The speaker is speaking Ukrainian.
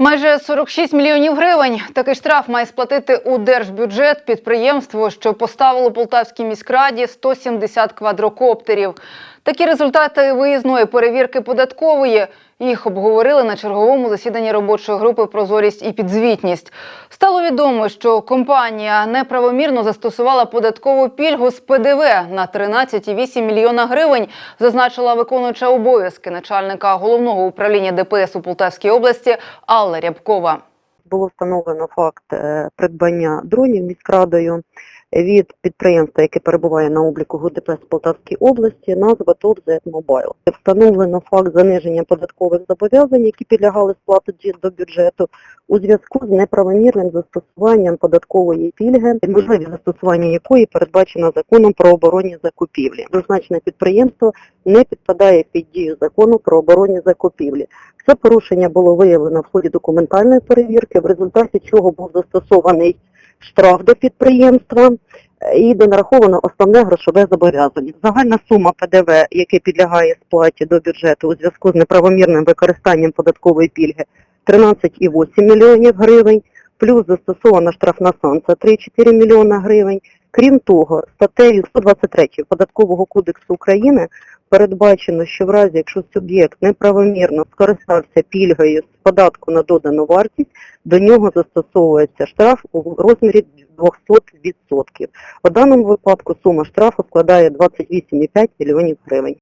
Майже 46 мільйонів гривень. Такий штраф має сплатити у держбюджет підприємство, що поставило Полтавській міськраді 170 квадрокоптерів. Такі результати виїзної перевірки податкової. Їх обговорили на черговому засіданні робочої групи Прозорість і підзвітність. Стало відомо, що компанія неправомірно застосувала податкову пільгу з ПДВ на 13,8 мільйона гривень, зазначила виконуюча обов'язки начальника головного управління ДПС у Полтавській області Алла Рябкова. було встановлено факт е, придбання дронів міськрадою від підприємства, яке перебуває на обліку ГУДП з Полтавській області, назва ТОВ Мобайл». Встановлено факт заниження податкових зобов'язань, які підлягали сплаті до бюджету у зв'язку з неправомірним застосуванням податкової пільги, можливість застосування якої передбачено законом про оборонні закупівлі. Зазначене підприємство не підпадає під дію закону про оборонні закупівлі. Це порушення було виявлено в ході документальної перевірки, в результаті чого був застосований штраф до підприємства е, і де нараховано основне грошове зобов'язання. Загальна сума ПДВ, яке підлягає сплаті до бюджету у зв'язку з неправомірним використанням податкової пільги 13,8 мільйонів гривень, плюс застосована штрафна санкція 3,4 мільйона гривень. Крім того, статтею 123 Податкового кодексу України передбачено, що в разі, якщо суб'єкт неправомірно скористався пільгою з податку на додану вартість, до нього застосовується штраф у розмірі 200%. У даному випадку сума штрафу складає 28,5 мільйонів гривень.